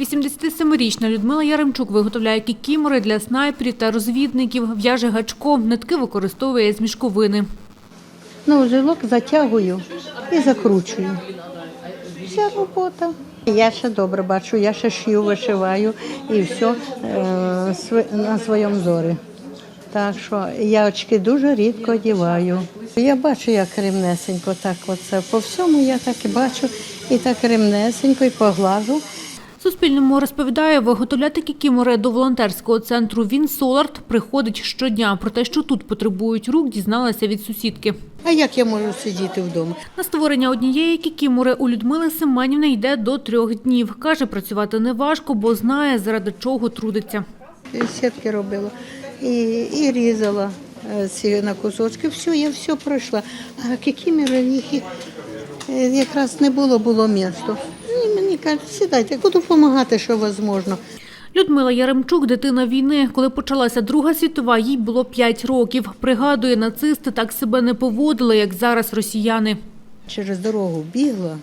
87-річна Людмила Яремчук виготовляє кікімори для снайперів та розвідників, в'яже гачком, нитки використовує з мішковини. Ну, узелок затягую і закручую. Вся робота. Я ще добре бачу, я ще шию, вишиваю і все е, на своєму зорі. Так що я очки дуже рідко одіваю. Я бачу, як ремнесенько, так оце по всьому я так і бачу, і так ремнесенько, і поглажу. Суспільному розповідає, виготовляти кікімори до волонтерського центру Він Соларт приходить щодня. Про те, що тут потребують рук, дізналася від сусідки. А як я можу сидіти вдома? На створення однієї кікімори у Людмили Семенівни йде до трьох днів. Каже, працювати не важко, бо знає, заради чого трудиться. Сітки робила, і, і різала е, ці на кусочки. Все, я все пройшла. А кікімери їх е, якраз не було, було місто. Мені сідайте, буду допомагати, що можливо. Людмила Яремчук – дитина війни. Коли почалася Друга світова, їй було 5 років. Пригадує, нацисти так себе не поводили, як зараз росіяни. Через дорогу бігла,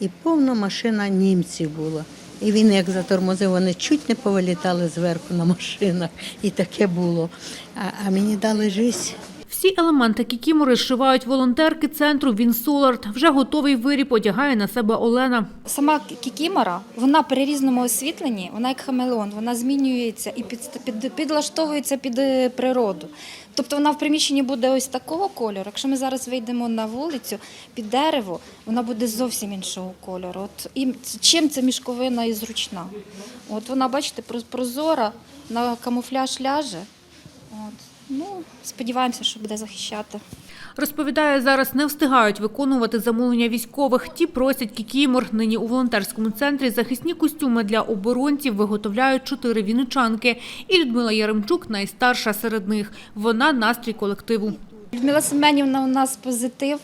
і повна машина німців була. І він як затормозив, вони чуть не повилітали зверху на машинах. І таке було. А, а мені дали життя. Всі елементи кікімори зшивають волонтерки центру Він Соларт. Вже готовий виріб одягає на себе Олена. Сама кікімора, вона при різному освітленні, вона як хамелеон, вона змінюється і під, під, підлаштовується під е, природу. Тобто вона в приміщенні буде ось такого кольору. Якщо ми зараз вийдемо на вулицю під дерево, вона буде зовсім іншого кольору. От і чим ця мішковина і зручна? От вона, бачите, проз- прозора, на камуфляж ляже. От. Ну, сподіваємося, що буде захищати. Розповідає, зараз не встигають виконувати замовлення військових. Ті просять кікімор. Нині у волонтерському центрі захисні костюми для оборонців виготовляють чотири віничанки. І Людмила Яремчук найстарша серед них. Вона настрій колективу. Людмила Семенівна у нас позитив.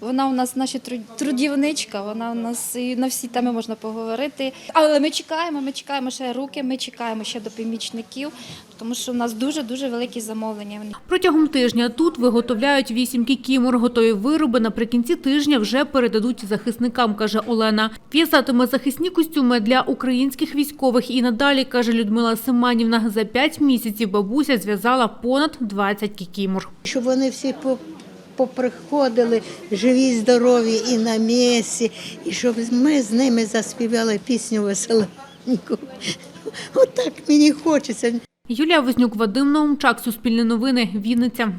Вона у нас наша тру- трудівничка. Вона у нас і на всі теми можна поговорити. Але ми чекаємо, ми чекаємо ще руки, ми чекаємо ще до помічників, тому що у нас дуже дуже великі замовлення. Протягом тижня тут виготовляють вісім кікімор. Готові вироби наприкінці тижня вже передадуть захисникам, каже Олена. В'язатиме захисні костюми для українських військових і надалі, каже Людмила Семенівна. За п'ять місяців бабуся зв'язала понад 20 кікімор. Щоб вони всі поприходили живі, здорові і на місці, і щоб ми з ними заспівали пісню веселеньку. Отак мені хочеться. Юлія Вознюк, Вадим Наумчак, Суспільне новини, Вінниця.